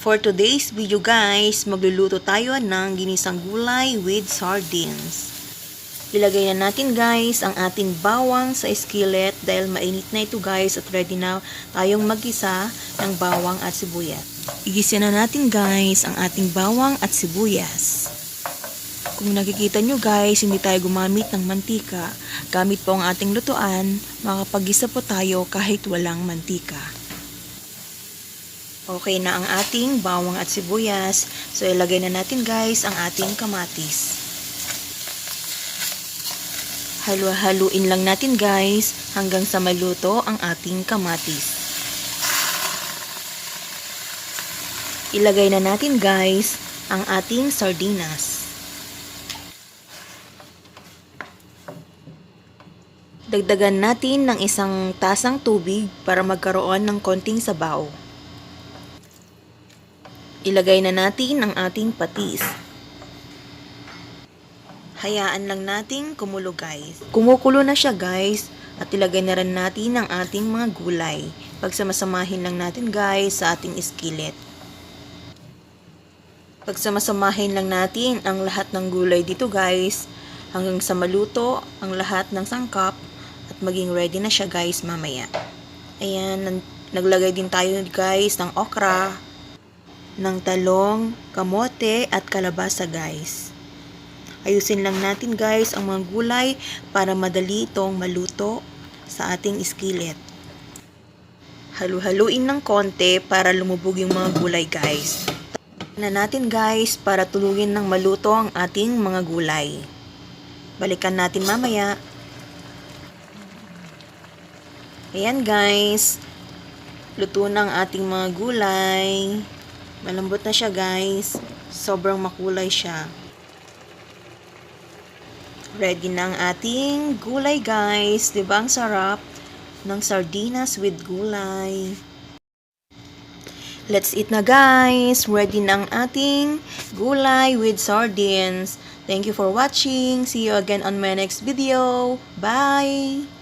For today's video guys, magluluto tayo ng ginisang gulay with sardines. Ilagay na natin guys ang ating bawang sa skillet dahil mainit na ito guys at ready na tayong magisa ng bawang at sibuyas. Igisa na natin guys ang ating bawang at sibuyas. Kung nakikita nyo guys, hindi tayo gumamit ng mantika. Gamit po ang ating lutuan, makapagisa po tayo kahit walang mantika. Okay na ang ating bawang at sibuyas. So, ilagay na natin guys ang ating kamatis. Halu-haluin lang natin guys hanggang sa maluto ang ating kamatis. Ilagay na natin guys ang ating sardinas. Dagdagan natin ng isang tasang tubig para magkaroon ng konting sabaw. Ilagay na natin ang ating patis. Hayaan lang nating kumulo guys. Kumukulo na siya guys at ilagay na rin natin ang ating mga gulay. Pagsamasamahin lang natin guys sa ating skillet. Pagsamasamahin lang natin ang lahat ng gulay dito guys hanggang sa maluto ang lahat ng sangkap at maging ready na siya guys mamaya. Ayan, nan- naglagay din tayo guys ng okra, ng talong, kamote at kalabasa guys. Ayusin lang natin guys ang mga gulay para madali itong maluto sa ating skillet. Halu-haluin ng konti para lumubog yung mga gulay guys. na natin guys para tulugin ng maluto ang ating mga gulay. Balikan natin mamaya. Ayan guys. Luto ang ating mga gulay. Malambot na siya guys. Sobrang makulay siya. Ready na ang ating gulay guys. Diba ang sarap ng sardinas with gulay. Let's eat na guys! Ready na ang ating gulay with sardines. Thank you for watching. See you again on my next video. Bye!